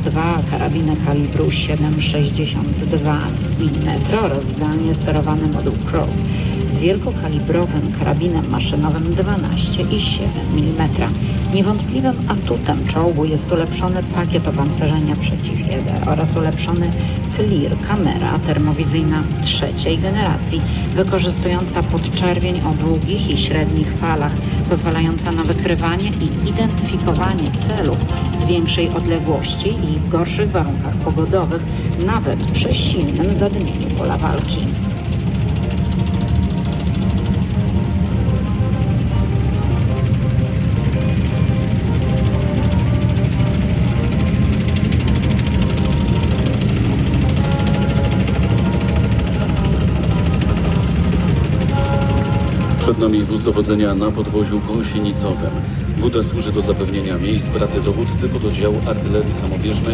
2, karabiny kalibru 7,62 mm oraz zdalnie sterowany moduł Cross z wielkokalibrowym karabinem maszynowym 12,7 mm. Niewątpliwym atutem czołgu jest ulepszony pakiet opancerzenia przeciw-1 oraz ulepszony FLIR, kamera termowizyjna trzeciej generacji, wykorzystująca podczerwień o długich i średnich falach, pozwalająca na wykrywanie i identyfikowanie celów większej odległości i w gorszych warunkach pogodowych, nawet przy silnym zadmieniu pola walki. Przed nami wóz dowodzenia na podwoziu gąsienicowym. WD służy do zapewnienia miejsc pracy dowódcy pododdziału artylerii samobieżnej